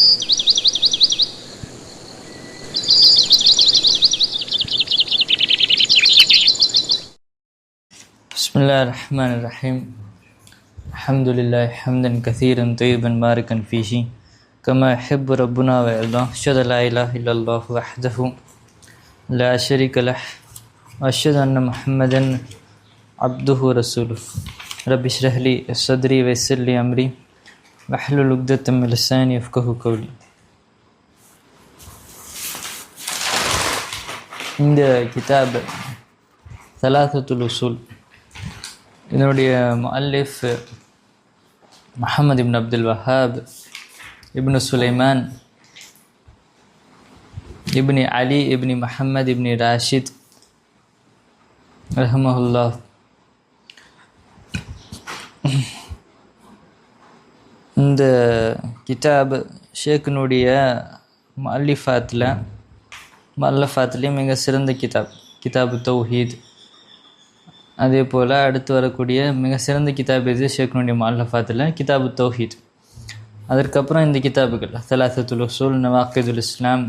بسم الله الرحمن الرحيم. الحمد لله حمدا كثيرا طيبا باركا فيه. كما يحب ربنا ويرضى أشهد لا إله إلا الله وحده لا شريك له وأشهد أن محمدا عبده ورسوله. رب اشرح لي صدري ويسر لي أمري. واحلل عقدة من لساني يفقه قولي இந்த கிதாப் சலாசத்துல் உசூல் இதனுடைய முஅல்லிஃப் முஹம்மது இப்னு அப்துல் வஹாப் இப்னு சுலைமான் இப்னி அலி இப்னி முஹம்மது இப்னி ராஷித் ரஹமஹுல்லா இந்த கிட்டாப் ஷேக்கினுடைய மல்லிஃபாத்தில் மல்லஃபாத்துலேயும் மிக சிறந்த கிதாப் கிதாபு தௌஹீத். அதே போல் அடுத்து வரக்கூடிய மிக சிறந்த கிதாப் எது? ஷேக்னுடைய மல்லஃபாத்தில் கிதாபு தௌஹீத். அதற்கப்புறம் இந்த கிதாபுகள் தலாசத்துல் உசூல் நவாக்கிதுல் இஸ்லாம்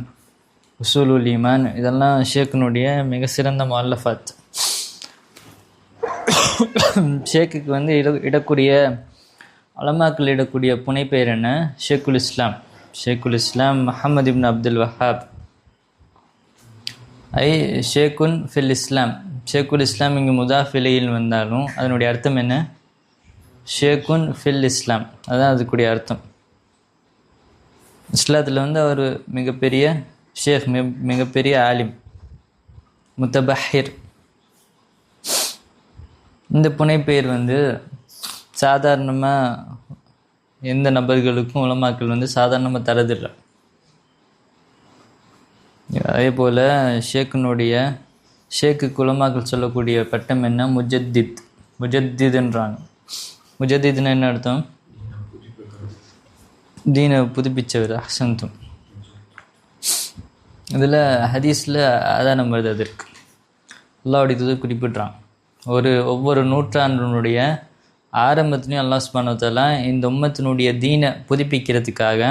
உசூலுல் ஈமான் இதெல்லாம் ஷேக்கினுடைய மிக சிறந்த மல்லஃபாத். ஷேக்குக்கு வந்து இட இடக்கூடிய அலமாக்கள் இடக்கூடிய புனைப்பெயர் என்ன? ஷேக்குல் இஸ்லாம். ஷேக்குல் இஸ்லாம் முஹம்மது இப்னு அப்துல் வஹாப். ஐ ஷேக்குன் ஃபில் இஸ்லாம். ஷேக்குல் இஸ்லாம் இங்கே முதாஃபிலையில் வந்தாலும் அதனுடைய அர்த்தம் என்ன? ஷேக்குன் ஃபில் இஸ்லாம். அதுதான் அதுக்குடைய அர்த்தம். இஸ்லாத்தில் வந்து அவர் மிகப்பெரிய ஷேக் மிக மிகப்பெரிய ஆலிம் முத்தபஹிர். இந்த புனைப்பெயர் வந்து சாதாரணமாக எந்த நபர்களுக்கும் உலமாக்கள் வந்து சாதாரணமாக தரதில்லை. அதே போல் ஷேக்கினுடைய ஷேக்கு குலமாக்கள் சொல்லக்கூடிய பட்டம் என்ன? முஜத்தித். முஜத்தித்ன்றாங்க. முஜத்தித்னு என்ன அர்த்தம்? தீனை புதுப்பிச்சவர் அசந்தும் இதில் ஹதீஸில் ஆதாரம் வருது அதற்கு. அல்லாவுடைய தூது குறிப்பிட்றான். ஒரு ஒவ்வொரு நூற்றாண்டினுடைய ஆரம்பத்துலேயும் அல்லாஹ் சுபானத்தெல்லாம் இந்த உம்மத்தினுடைய தீனை புதுப்பிக்கிறதுக்காக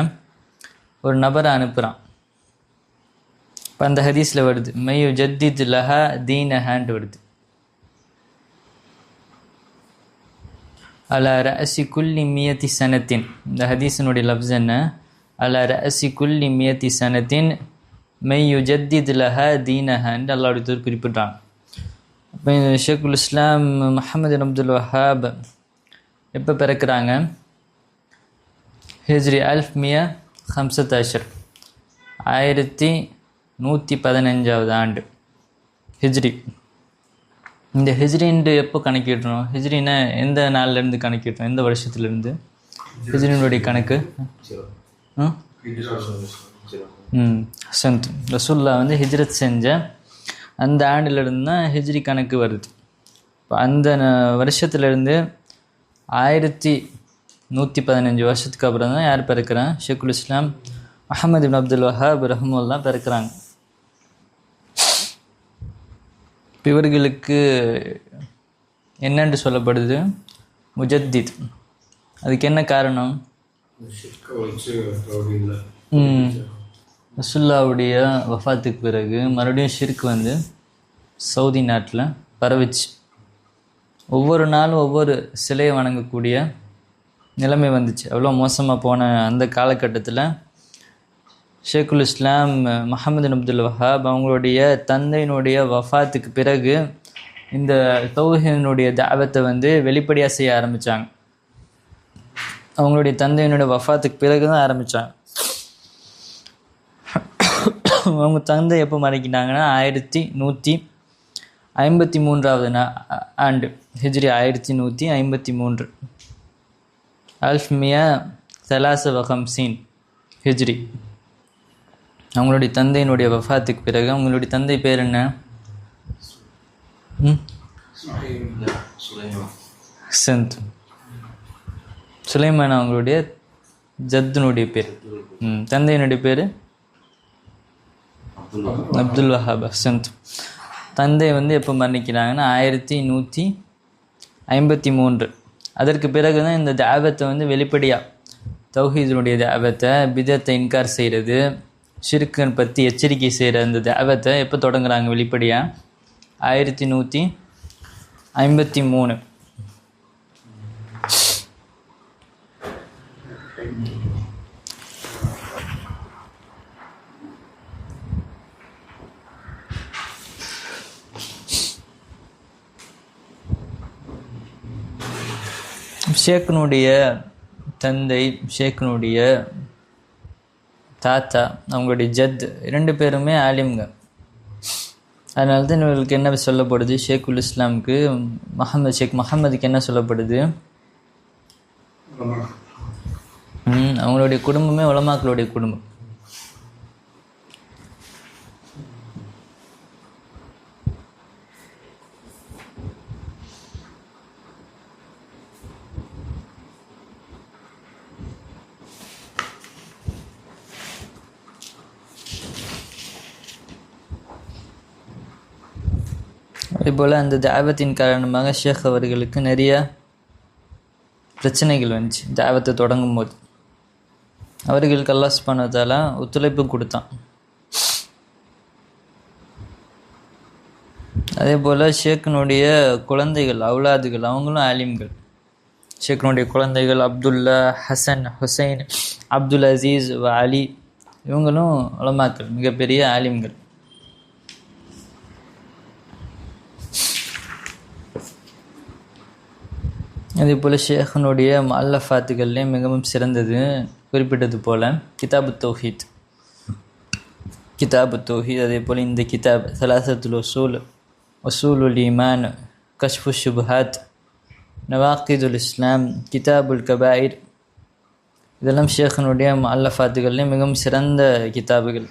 ஒரு நபரை அனுப்புகிறான் இப்போ அந்த ஹதீஸில் வருது மெய்யு ஜத்தித் லஹா தீன ஹேண்ட் வருது. அல ரசி குல்லி மியத்தி சனத்தின் இந்த ஹதீஸினுடைய லப்ஸ் என்ன? அல ரசி குல்லி மியத்தி சனத்தின் மெய்யு ஜத்தித் லஹா தீன ஹேண்ட் அல்லாவுடைய குறிப்பிட்டான் குறிப்பிட்டாங்க இப்போ இந்த ஷேக்குல் இஸ்லாம் மஹமது அப்துல் வஹாப் எப்போ பிறக்கிறாங்க? ஹிஜ்ரி அல்ஃப் மியா ஹம்சத் அஷர். ஆயிரத்தி நூற்றி பதினஞ்சாவது ஆண்டு. ஹிஜ்ரி. இந்த ஹிஜ்ரின்ட்டு எப்போ கணக்கிடுறோம்? ஹிஜ்ரினா எந்த நாள்லேருந்து கணக்கிடுறோம்? எந்த வருஷத்துலேருந்து? ஹிஜ்ரினுடைய கணக்கு. ம் சந்த் ரசுல்லா வந்து ஹிஜ்ரத் செஞ்ச அந்த ஆண்டிலிருந்து தான் ஹிஜ்ரி கணக்கு வருது. இப்போ அந்த வருஷத்துலேருந்து ஆயிரத்தி நூற்றி பதினஞ்சு வருஷத்துக்கு அப்புறம் தான் யார் பிறக்கிறான் ஷேகுல் இஸ்லாம் அஹமது இபின் அப்துல் வஹாப் ரஹமுல்லாம் பிறக்கிறாங்க. இவர்களுக்கு என்னென்று சொல்லப்படுது? முஜத்தித். அதுக்கு என்ன காரணம்? ரசுல்லாவுடைய வஃபாத்துக்கு பிறகு மறுபடியும் ஷிர்க் வந்து சவுதி நாட்டில் பரவிச்சு. ஒவ்வொரு நாளும் ஒவ்வொரு சிலையை வணங்கக்கூடிய நிலைமை வந்துச்சு. அவ்வளோ மோசமாக போன அந்த காலகட்டத்தில் ஷேக்குல் இஸ்லாம் மஹமது அப்துல் வஹாப் அவங்களுடைய தந்தையினுடைய வஃபாத்துக்கு பிறகு இந்த தௌஹினுடைய தாபத்தை வந்து வெளிப்படையாக செய்ய ஆரம்பித்தாங்க அவங்களுடைய தந்தையினுடைய வஃபாத்துக்கு பிறகு தான் ஆரம்பித்தாங்க அவங்க தந்தை எப்போ மறைக்கிட்டாங்கன்னா ஆயிரத்தி நூற்றி ஐம்பத்தி மூன்றாவது ஆண்டு. ஹிஜ்ரி ஆயிரத்தி நூற்றி ஐம்பத்தி மூன்று. அல்ஃப்மியா சலாச வஹம்சீன் ஹிஜ்ரி. அவங்களுடைய தந்தையினுடைய வஃபாத்துக்கு பிறகு அவங்களுடைய தந்தை பேர் என்ன? சந்த். சுலைமான் அவங்களுடைய ஜத்துனுடைய பேர். ம் தந்தையினுடைய பேர்? அப்துல் வஹாப். சந்த். தந்தை வந்து எப்போ மரணிக்கிறாங்கன்னா ஆயிரத்தி நூற்றி ஐம்பத்தி மூன்று. அதற்கு பிறகு தான் இந்த தாவத்தை வந்து வெளிப்படையாக தௌஹீதனுடைய தாவத்தை பிதத்தை இன்கார் செய்கிறது ஷிர்கன் பற்றி எச்சரிக்கை செய்கிற அந்த தாவத்தை எப்போ தொடங்குறாங்க வெளிப்படையாக ஆயிரத்தி நூற்றி ஐம்பத்தி மூணு. ஷேக்னுடைய தந்தை ஷேக்னுடைய தாத்தா அவங்களுடைய ஜத் இரண்டு பேருமே ஆலிம்ங்க. அதனால தான் இவர்களுக்கு என்ன சொல்லப்படுது? ஷேக்குல் இஸ்லாமுக்கு முகமது ஷேக் முகமதுக்கு என்ன சொல்லப்படுது? அவங்களுடைய குடும்பமே உலமாக்களுடைய குடும்பம். அதேபோல் அந்த தாவத்தின் காரணமாக ஷேக் அவர்களுக்கு நிறைய பிரச்சனைகள் வந்துச்சு தாவத்தை தொடங்கும் போது அவர்களுக்கு அல்லாஸ் பண்ணதால ஒத்துழைப்பு கொடுத்தான். அதே போல் ஷேக்கினுடைய குழந்தைகள் அவுலாதுகள் அவங்களும் ஆலிம்கள். ஷேக்கினுடைய குழந்தைகள் Abdullah Hasan Hussain Abdul Aziz Ali இவங்களும் உலமாக்கள் மிகப்பெரிய ஆலிம்கள். அதே போல் ஷேഖனுடைய அல்லஃபாத்துகள்லேயும் மிகவும் சிறந்தது குறிப்பிட்டது போல் கிதாபு தோஹித். கிதாபு தௌஹீத் அதே போல் இந்த கிதாப் சலாசத்துல் வசூல் உல் இமான் கஷ்பு ஷுபஹாத் நவாக்கிதுல் இஸ்லாம் கிதாபுல் கபாயிர். இதெல்லாம் ஷேഖனுடைய அல்லஃபாத்துகள்லேயும் மிகவும் சிறந்த கிதாபுகள்.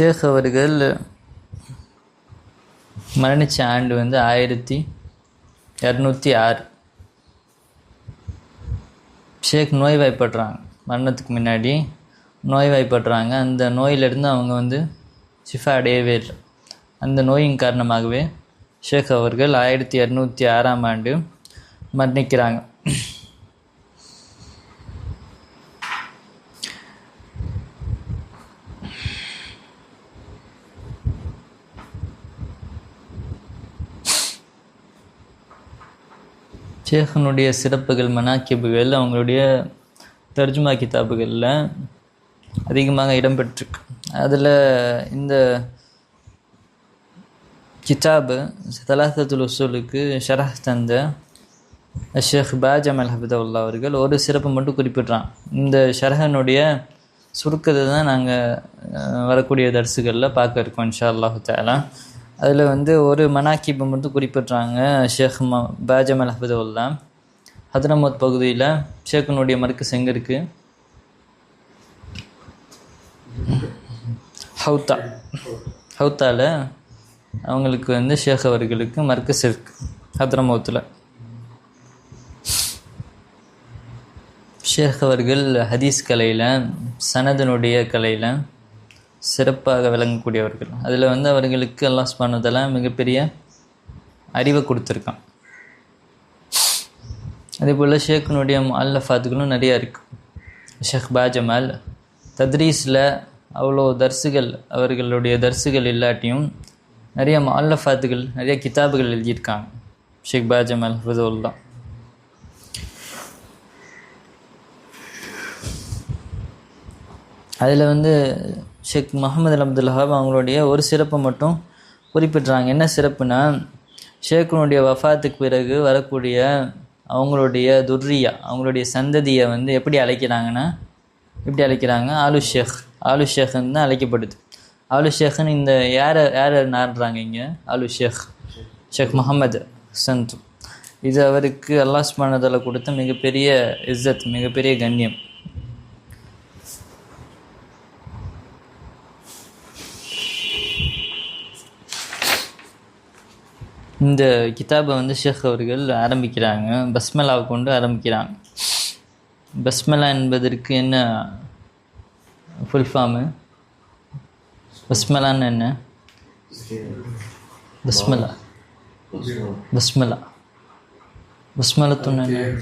ஷேக் அவர்கள் மரணித்த ஆண்டு வந்து ஆயிரத்தி இரநூத்தி ஆறு. ஷேக் நோய்வாய்ப்படுறாங்க. மரணத்துக்கு முன்னாடி நோய்வாய்ப்படுறாங்க. அந்த நோயிலிருந்து அவங்க வந்து ஷிஃபா அடையவே இல்லை. அந்த நோயின் காரணமாகவே ஷேக் அவர்கள் ஆயிரத்தி இரநூத்தி ஆறாம் ஆண்டு மரணிக்கிறாங்க. ஷேഖனுடைய சிறப்புகள் மனாக்கிபுகள் அவங்களுடைய தர்ஜுமா கிதாபுகளில் அதிகமாக இடம்பெற்றிருக்கு. அதில் இந்த கிதாபு தலாசத்துல் உசூலுக்கு ஷரஹ் தந்த ஷேக் பாஜ் அமல் ஹபிதவுல்லா அவர்கள் ஒரு சிறப்பு மட்டும் குறிப்பிட்றான். இந்த ஷரஹனுடைய சுருக்கத்தை தான் நாங்கள் வரக்கூடிய தரிசுகளில் பார்க்க இருக்கோம் இன்ஷா அல்லாஹு தாலா அதில் வந்து ஒரு மனாக்கிபை மட்டும் குறிப்பிட்றாங்க ஷேக் ம பாஜமல் ஹபதுல்லா ஹதரமத் பகுதியில் ஷேഖனுடைய மறுக்கு எங்கே இருக்கு. ஹவுத்தா. ஹவுத்தாவில் அவங்களுக்கு வந்து ஷேக் அவர்களுக்கு மர்க்கஸ் இருக்கு ஹத்ரமௌத்தில். ஷேக் அவர்கள் ஹதீஸ் கலையில் சனதனுடைய கலையில் சிறப்பாக விளங்கக்கூடியவர்கள். அதில் வந்து அவர்களுக்கு அல்லாஹ் சுபானதெல்லாம் மிகப்பெரிய அறிவை கொடுத்துருக்கான். அதே போல் ஷேக்கினுடைய அல்லஃபாத்துகளும் நிறையா இருக்குது ஷேக் பாஜமால் தத்ரீஸில் அவ்வளோ தர்சுகள் அவர்களுடைய தர்சுகள் இல்லாட்டியும் நிறைய அல்லஃபாத்துகள் நிறைய கிதாபுகள் எழுதியிருக்காங்க. ஷேக் பாஜமால் ஹஃபதுல்லா அதில் வந்து ஷேக் முகமது அப்துல்ஹாப் அவங்களுடைய ஒரு சிறப்பை மட்டும் குறிப்பிட்றாங்க. என்ன சிறப்புனா ஷேக்குனுடைய வஃபாத்துக்கு பிறகு வரக்கூடிய அவங்களுடைய துர்ரியா அவங்களுடைய சந்ததியை வந்து எப்படி அழைக்கிறாங்கன்னா எப்படி அழைக்கிறாங்க? ஆலு ஷேக் ஆலு ஷேக்னு தான் அழைக்கப்படுது. ஆலு ஷேக்னு இந்த யாரை யாரை நாடுறாங்க இங்கே? ஆலு ஷேக் ஷேக் முகமது சந்து. இது அவருக்கு அல்லாஹ் மனதில் கொடுத்த மிகப்பெரிய இஸ்ஸத் மிகப்பெரிய கண்ணியம். இந்த கிதாபை வந்து ஷேக் அவர்கள் ஆரம்பிக்கிறாங்க. பஸ்மலாவை கொண்டு ஆரம்பிக்கிறாங்க. பஸ்மலா என்பதற்கு என்ன ஃபுல் ஃபார்மு பஸ்மலான்னு என்ன? பஸ்மலா. பஸ்மலா. பஸ்மலத்துன்னு என்ன?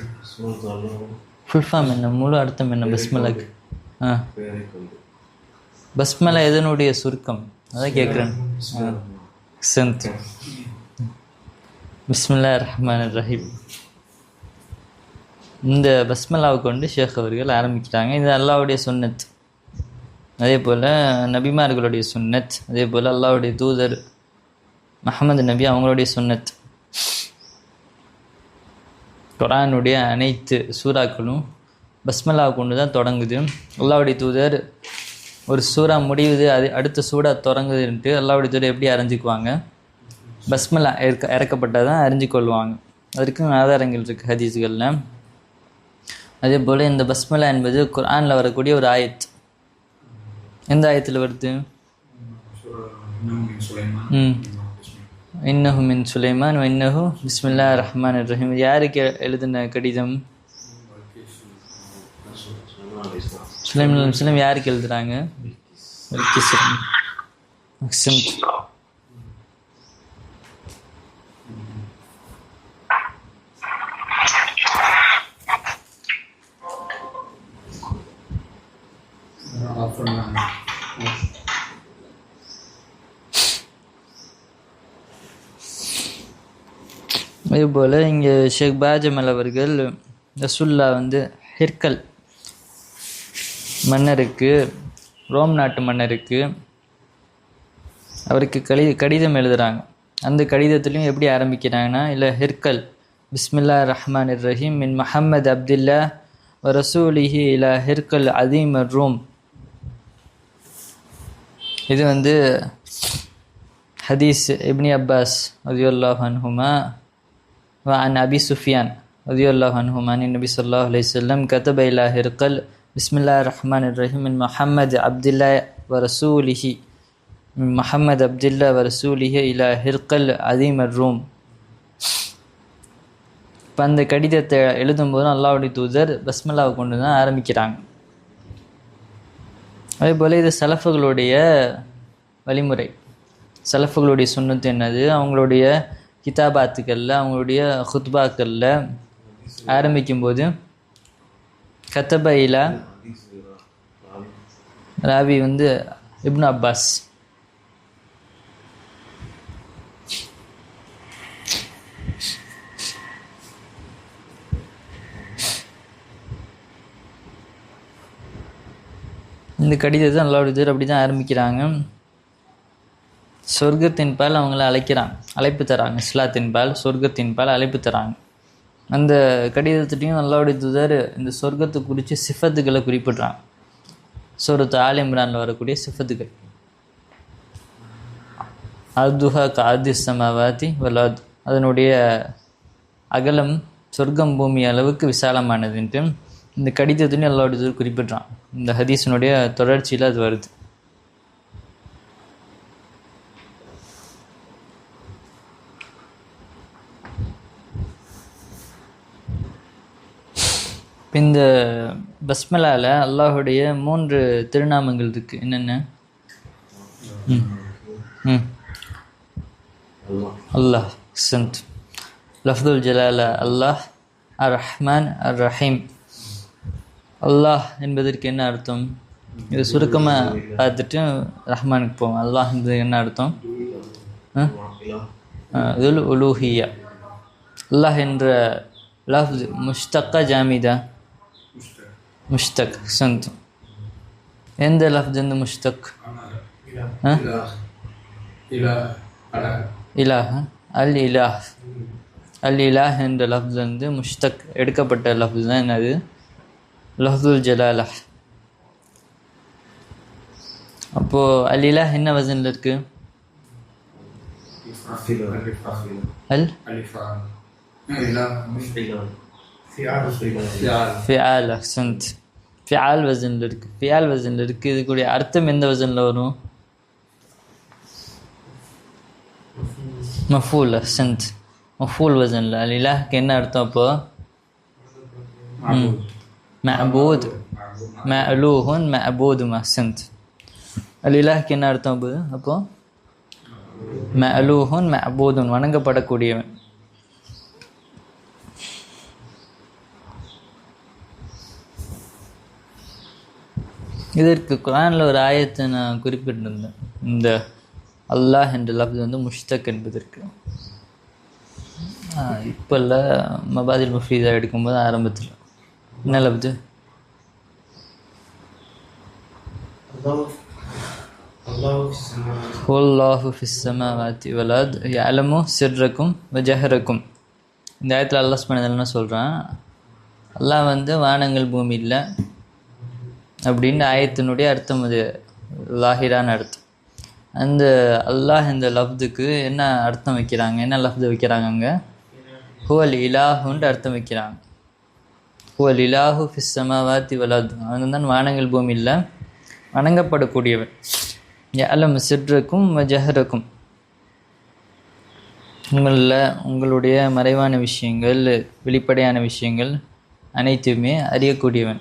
ஃபுல் ஃபார்ம் என்ன? முழு அர்த்தம் என்ன பஸ்மலாக்கு? ஆ. பஸ்மலா எதனுடைய சுருக்கம்? அதான் கேட்குறேன் சந்த் பிஸ்மில்லா ரஹ்மான் ரஹீம் இந்த பஸ்மல்லாவை கொண்டு ஷேக் அவர்கள் ஆரம்பிக்கிறாங்க இது அல்லாவுடைய சுன்னத். அதே போல் நபிமார்களுடைய சுன்னத். அதே போல் அல்லாவுடைய தூதர் மஹமது நபி அவங்களுடைய சுன்னத். குரானுடைய அனைத்து சூறாக்களும் பஸ்மல்லாவை கொண்டு தான் தொடங்குது. அல்லாவுடைய தூதர் ஒரு சூறா முடிவுது அது அடுத்த சூடாக தொடங்குதுன்ட்டு அல்லாவுடைய தூதர் எப்படி அரைஞ்சிக்குவாங்க பஸ்மலா இறக்க இறக்கப்பட்டால் தான் அறிஞ்சு கொள்வாங்க அதற்கு ஆதாரங்கள் இருக்குது ஹதீஸ்களில். அதே போல் இந்த பஸ்மலா என்பது குர்ஆனில் வரக்கூடிய ஒரு ஆயத். எந்த ஆயத்தில் வருது? ம். இன்னஹு மின் சுலைமான் இன்னஹு பிஸ்மில்லா ரஹ்மான் ரஹீம். யாருக்கு எழுதின கடிதம்? சுலைம் சுலைம் யாருக்கு ஆஃப் அக்சன்ட் அதேபோல் இங்கே ஷேக் பாஜமல் அவர்கள் ரசுல்லா வந்து ஹிர்கல் மன்னருக்கு ரோம் நாட்டு மன்னருக்கு அவருக்கு கடி கடிதம் எழுதுகிறாங்க அந்த கடிதத்துலையும் எப்படி ஆரம்பிக்கிறாங்கன்னா இல்லை ஹிர்கல் பிஸ்மில்லா ரஹ்மான் ரஹீம் மின் மஹமது அப்துல்லா ரசூலிஹி இலா ஹிர்கல் அதீம் ரோம் இது வந்து ஹதீஸ் இப்னி அப்பாஸ் ரதியுல்லாஹ் ஹுமா அன் அபி சுஃபியான் ரதியுல்லாஹ் அன்ஹுமான் நபி சொல்லாஹ் அலி சொல்லம் கதப இலா ஹிர்கல் பிஸ்மில்லா ரஹ்மான் ரஹீம் மஹமது அப்துல்லா வரசூலிஹி மஹமது அப்துல்லா வரசூலிஹி இலா ஹிர்கல் அதீம் ரூம். இப்போ அந்த கடிதத்தை எழுதும்போது அல்லாவுடைய தூதர் பஸ்மல்லாவை கொண்டு தான் ஆரம்பிக்கிறாங்க. அதே போல் இது சலஃபுகளுடைய வழிமுறை. சலஃபுகளுடைய சுண்ணத்து என்னது? அவங்களுடைய கிதாபாத்துக்களில் அவங்களுடைய ஹுத்பாக்களில் ஆரம்பிக்கும்போது கத்தபையில் ராவி வந்து இப்னு அப்பாஸ் இந்த கடிதத்தை அல்லாவுடைய தூர் அப்படி தான் ஆரம்பிக்கிறாங்க. சொர்க்கத்தின் பால் அவங்கள அழைக்கிறாங்க. அழைப்பு தராங்க. இஸ்லாத்தின் பால் சொர்க்கத்தின் பால் அழைப்பு தராங்க. அந்த கடிதத்துலேயும் அல்லாவுடைய தூதர் இந்த சொர்க்கத்தை குறித்து சிஃபத்துக்களை குறிப்பிட்றாங்க. சூரத்து ஆல் இம்ரானில் வரக்கூடிய சிஃபத்துகள் அதுஹா காதி சமாவாதி வலாத் அதனுடைய அகலம் சொர்க்கம் பூமி அளவுக்கு விசாலமானதுன்ட்டு இந்த கடிதத்துலையும் அல்லாவுடைய தூதர் குறிப்பிட்றான் இந்த ஹதீஸினுடைய தொடர்ச்சியில் அது வருது. இந்த பஸ்மலாவில் அல்லாஹுடைய மூன்று திருநாமங்கள் இருக்குது என்னென்ன? ம். ம். அல்லாஹ் சந்த் லஃப்துல் ஜலால அல்லாஹ் அர் ரஹ்மான் அர் ரஹீம் அல்லாஹ் என்பதற்கு என்ன அர்த்தம்? இது சுருக்கமாக பார்த்துட்டு ரஹ்மானுக்கு போவோம். அல்லாஹ் என்பது என்ன அர்த்தம்? இதுல் உலூஹியா. அல்லாஹ் என்ற லஃப்ஸ் முஷ்தக்கா ஜாமிதா. முஷ்தக் சந்த். எந்த லஃப்ஸ் வந்து முஷ்தக்? இலாஹ் அல் இலாஹ் அல் இலாஹ் என்ற லஃப்ஸ் வந்து முஷ்தக் எடுக்கப்பட்ட லஃப் தான். என்னது? லஃப்துல் ஜலாலா அப்போது அல் இலாஹ் என்ன வசனில் இருக்கு? அல்? ஃபியால் அக்சன்ட் ஃபியால் வசனில் இருக்குது ஃபியால் வசனில் இருக்குது இதுக்குடைய அர்த்தம் எந்த வசனில் வரும்? மஃபூல் அக்சன்ட் மஃபூல் வசனில் அல் இலாஹ்க்கு என்ன அர்த்தம் அப்போ? Ma'bud. Ma'luhun மஅபூது அக்சன்ட் அல் இலாஹ்க்கு என்ன அர்த்தம் அப்போ அப்போ மலூஹுன் மபூதுன் வணங்கப்படக்கூடியவன் இதற்கு குரானில் ஒரு ஆயத்தை நான் குறிப்பிட்டிருந்தேன் இந்த அல்லாஹ் என்ற லப்து வந்து முஷ்தக் என்பதற்கு. இப்போ இல்லை மபாதில் முஃபீதா எடுக்கும்போது ஆரம்பத்தில். என்ன லஃப்து ஹுல்லாஹு ஃபிஸ்ஸமாவாத்தி வலாத். யலமு சிர்ரக்கும் வஜஹரக்கும் இந்த ஆயத்தில் அல்லாஹ் பண்ணதில் சொல்கிறான் அல்லாஹ் வந்து வானங்கள் பூமி இல்லை அப்படின்னு ஆயத்தினுடைய அர்த்தம் அது. லாஹிரான அர்த்தம். அந்த அல்லாஹ் இந்த லப்துக்கு என்ன அர்த்தம் வைக்கிறாங்க? என்ன லப்து வைக்கிறாங்க அங்கே? ஹுவல் இலாஹுன்ட்டு அர்த்தம் வைக்கிறாங்க. ஹுவல் இலாஹு ஃபிஸ்ஸமாவாத்தி வலாத் அவன் தான் வானங்கள் பூமியில் வணங்கப்படக்கூடியவன். அலம் சிற்றுக்கும் ஜஹருக்கும். உங்களில் உங்களுடைய மறைவான விஷயங்கள் வெளிப்படையான விஷயங்கள் அனைத்துமே அறியக்கூடியவன்.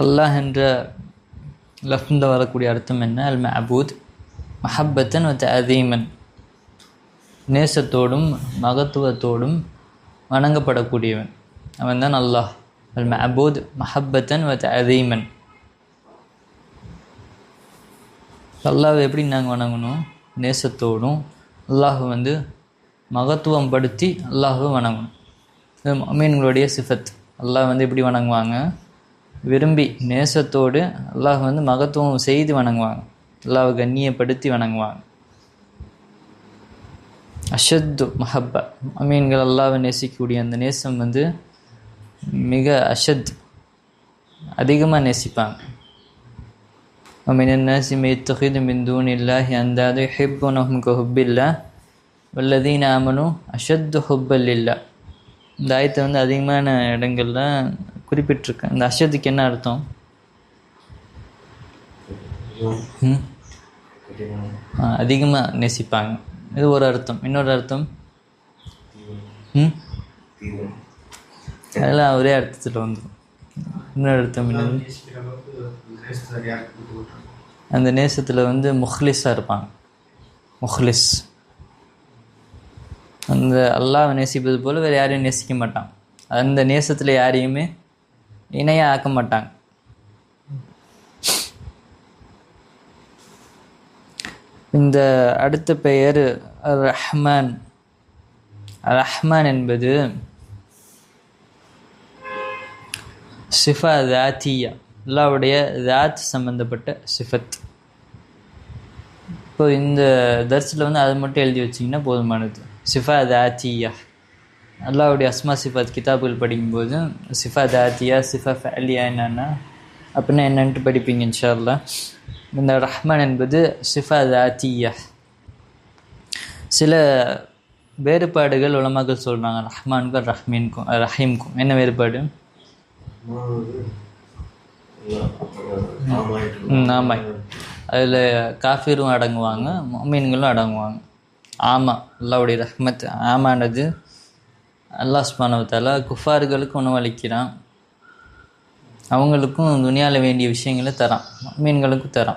அல்லாஹ் என்ற லஃப்ல வரக்கூடிய அர்த்தம் என்ன? அல் மஹபூத் மஹப்பத்தன் வத்த அதீமன் நேசத்தோடும் மகத்துவத்தோடும் வணங்கப்படக்கூடியவன். அவன் தான் அல்லாஹ். அல் மஹபூத் மஹப்பத்தன் வத்த அதீமன் அல்லாஹ் எப்படி நாங்கள் வணங்கணும்? நேசத்தோடும் அல்லாஹ் வந்து மகத்துவம் படுத்தி அல்லாஹுவை வணங்கணும். இது மீன்களுடைய சிஃபத். அல்லாஹ் வந்து எப்படி வணங்குவாங்க? விரும்பி நேசத்தோடு அல்லாஹ் வந்து மகத்துவம் செய்து வணங்குவாங்க அல்லாஹ் கண்ணியப்படுத்தி வணங்குவாங்க அஷத்து மஹப்பா அமீன்கள் அல்லாவை நேசிக்கக்கூடிய அந்த நேசம் வந்து மிக அஷத் அதிகமாக நேசிப்பாங்க ومن الناس من يتخذ من دون الله أندادا يحبونهم كحب الله والذين آمنوا أشد حبا لله இந்த ஆயத்தை வந்து அதிகமான இடங்கள்ல குறிப்பிட்டிருக்கேன். இந்த அஷத்துக்கு என்ன அர்த்தம்? அதிகமாக நேசிப்பாங்க. இது ஒரு அர்த்தம். இன்னொரு அர்த்தம்? அதெல்லாம் ஒரே அர்த்தத்தில் வந்துடும் இன்னொரு அர்த்தம் என்னது? அந்த நேசத்தில் வந்து முஹ்லிஸாக இருப்பாங்க. முஹ்லிஸ். அந்த அல்லாவை நேசிப்பது போல் வேறு யாரையும் நேசிக்க மாட்டான். அந்த நேசத்தில் யாரையுமே இணையாக ஆக்க மாட்டாங்க இந்த அடுத்த பெயர் ரஹ்மான். ரஹ்மான் என்பது சிஃபா தாத்தியா அல்லாவுடைய தாத் சம்பந்தப்பட்ட சிஃபத். இப்போ இந்த தர்ஸில் வந்து அதை மட்டும் எழுதி வச்சிங்கன்னா போதுமானது. சிஃபா தாத்தியா அல்லாவுடைய அஸ்மா சிஃபாத் கிதாபுகள் படிக்கும்போது சிஃபா தாத்தியா சிஃபா ஃபேலியா என்னன்னா அப்படின்னா என்னன்ட்டு படிப்பீங்க இன்ஷால்லா இந்த ரஹ்மான் என்பது சிஃபா தாத்தியா சில வேறுபாடுகள் உலமாக்கள் சொல்கிறாங்க ரஹ்மானுக்கும் ரஹ்மீனுக்கும் ரஹீம்க்கும். என்ன வேறுபாடு? ஆமாம் அதில் காஃபிரும் அடங்குவாங்க மீன்களும் அடங்குவாங்க. ஆமாம் அல்லாவுடைய ரஹ்மத் ஆமானது அல்லாஹ் ஸ்பானவத்தால் குஃபார்களுக்கு உணவளிக்கிறான். அவங்களுக்கும் துணியாவில் வேண்டிய விஷயங்களை தரான். மீன்களுக்கும் தரான்.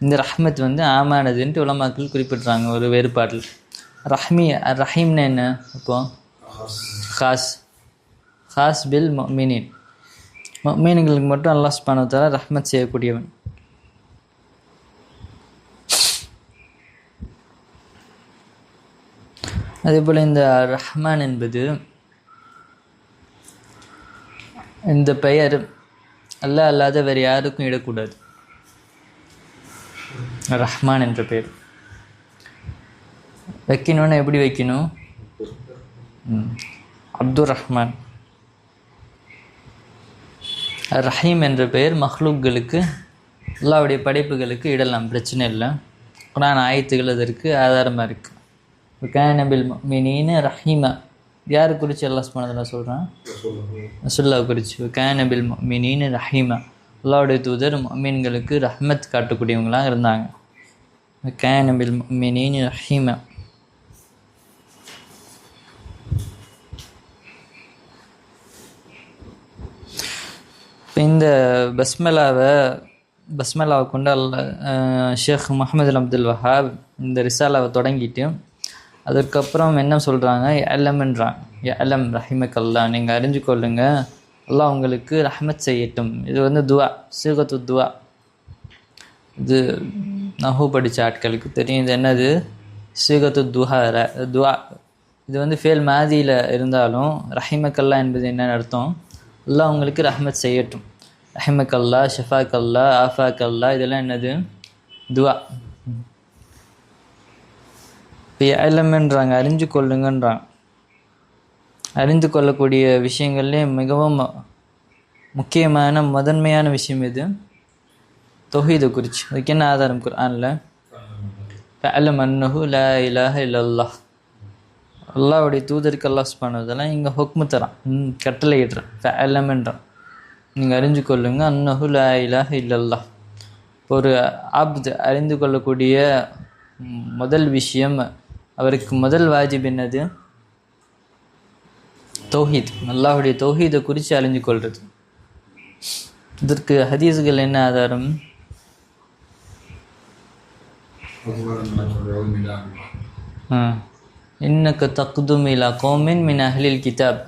இந்த ரஹ்மத் வந்து ஆமானதுன்ட்டு உலமாக்கள் குறிப்பிட்றாங்க ஒரு வேறுபாட்டில். ரஹ்மி ரஹீம்னா என்ன இப்போ ஹாஸ். ஹாஸ் பில் மீனின் மீன்களுக்கு மட்டும் அல்லாஹ் ஸ்பானவத்தால் ரஹ்மத் செய்யக்கூடியவன். அதே போல் இந்த ரஹ்மான் என்பது இந்த பெயர் அல்லா அல்லாத வேறு யாருக்கும் இடக்கூடாது. ரஹ்மான் என்ற பெயர். வைக்கணும்னா எப்படி வைக்கணும்? அப்துல் ரஹ்மான். ரஹீம் என்ற பெயர் மஹ்லூக்களுக்கு அல்லாவுடைய படைப்புகளுக்கு இடலாம். பிரச்சனை இல்லை. குரான் ஆயத்துகள் அதற்கு ஆதாரமாக இருக்குது கான பில் மினின்னு ரஹீமா யார் குறித்து அல்லாஸ் சுமானதில் சொல்கிறேன் ரசுல்லா குறித்து கான பில் மினின்னு ரஹீமா அல்லாவுடைய தூதர் மீன்களுக்கு ரஹ்மத் காட்டக்கூடியவங்களாக இருந்தாங்க. கான பில் மினின்னு ரஹீமா இந்த பஸ்மலாவை பஸ்மலாவை கொண்டு அல்ல ஷேக் முகமது அப்துல் வஹாப் இந்த ரிசாலாவை தொடங்கிட்டு அதற்கப்புறம் என்ன சொல்கிறாங்க எலம்ன்றாங்க எலம் ரஹிமக்கல்லா நீங்கள் அறிஞ்சு கொள்ளுங்க. அல்லாஹ் உங்களுக்கு ரஹமத் செய்யட்டும். இது வந்து துவா சீகத்து துவா. இது நஹு படித்த ஆட்களுக்கு தெரியும். இது என்னது? சீகத்து துஹா ர- துவா. இது வந்து ஃபேல் மாதியில் இருந்தாலும் ரஹிமக்கல்லா என்பது என்னென்னு அர்த்தம்? அல்லாஹ் உங்களுக்கு ரஹமத் செய்யட்டும். ரஹிமக்கல்லா ஷஃபாக்கல்லா ஆஃபாக்கல்லா இதெல்லாம் என்னது? துவா. இப்போ எல்லமென்றாங்க அறிஞ்சு கொள்ளுங்கன்றாங்க. அறிந்து கொள்ளக்கூடிய விஷயங்கள்லே மிகவும் முக்கியமான முதன்மையான விஷயம் எது? தொஹீதை குறித்து அதுக்கு என்ன ஆதாரம் குர்ஆனில்? ஃபஅலம் அன்னஹு லா இலாஹ இல்லல்லாஹ். அல்லாஹ்வுடைய தூதருக்கு அல்லாஸ் பண்ணதெல்லாம் இங்கே ஹொக்மு தரான். ம், கட்டளை இடுறான் நீங்கள் அறிஞ்சு கொள்ளுங்க. அன்னஹு லா இலாஹ இல்லல்லா ஒரு ஆப்து அறிந்து கொள்ளக்கூடிய முதல் விஷயம் அவருக்கு முதல் வாஜிப் என்னது? தௌஹீத். அல்லாஹுடைய தௌஹீதை குறித்து அழிஞ்சு கொள்வது இதற்கு ஹதீஸ்கள் என்ன ஆதாரம்? இன்னக்கு தக்தும் இலா கோமின் மின் அஹ்லில் கிதாப்.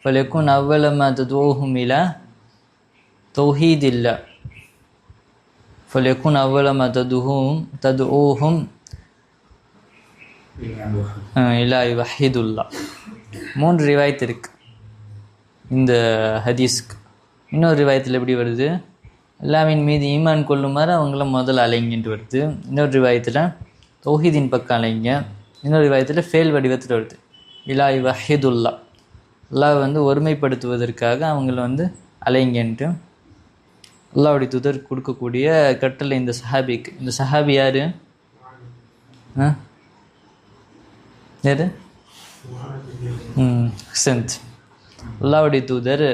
ஃபலெக்கும் அவ்வளமா ததுவோஹும் இலா தௌஹீத் இல்லா ஃபலெக்கும் அவ்வளமா ததுஹும் தது ஓஹும் இல்லா வஹீதுல்லா மூன்று ரிவாயத்து இருக்கு. இந்த ஹதீஸ்க்கு. இன்னொரு ரிவாயத்தில் எப்படி வருது? அல்லாவின் மீது ஈமான் கொள்ளுமாறு அவங்கள முதல்ல அலைங்கிட்டு வருது. இன்னொரு ரிவாயத்தில் தௌஹீதின் பக்கம் அலைங்க. இன்னொரு ரிவாயத்தில் ஃபேல் வடிவத்தில் வருது. இலா வஹீதுல்லா அல்லாவை வந்து ஒருமைப்படுத்துவதற்காக அவங்கள வந்து அலைங்கன்ட்டு. அல்லாவுடைய துதர் கொடுக்கக்கூடிய கட்டளை இந்த சஹாபிக்கு. இந்த சஹாபி யார்? ஆ? யாரு ம் ஹசந்த் அல்லாவுடைய தூதர்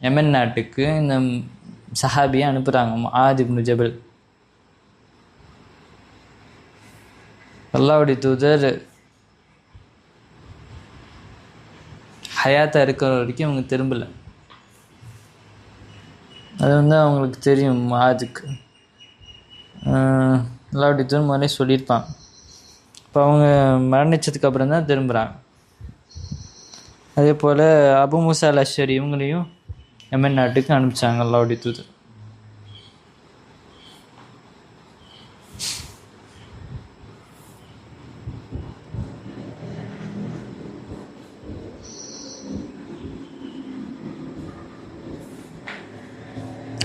எமன் நாட்டுக்கு இந்த சஹாபியை அனுப்புகிறாங்க ஆதிப்னு ஜபல். அல்லாவுடைய தூதர் ஹயாத்தா இருக்கிற வரைக்கும் அவங்க திரும்பலை. அது வந்து அவங்களுக்கு தெரியும் ஆதுக்கு அல்லாவுடைய தூதர் முதலே சொல்லியிருப்பான் இப்போ அவங்க மரணிச்சதுக்கு அப்புறம் தான் திரும்புகிறாங்க அதே போல் அபு மூசா அல் அஷரி இவங்களையும் எமன் நாட்டுக்கு அனுப்பிச்சாங்க அல்லாவுடைய தூதர்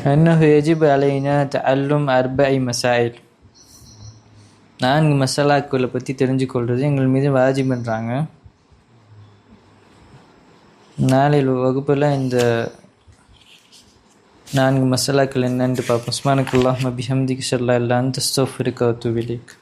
أنه يجب علينا تعلم أربع مسائل நான்கு மசாலாக்களை பற்றி தெரிஞ்சுக்கொள்வது எங்கள் மீது வாஜிப்ன்றாங்க நாளை வகுப்பில் இந்த நான்கு மசாலாக்கள் என்னென்று பார்ப்போம். உஸ்மானுக்குல்லாஹ் மபிஹம்திக்கு ஷல்லா இல்லான்னு தஸ்தோஃபிரிக்கா துவிலிக்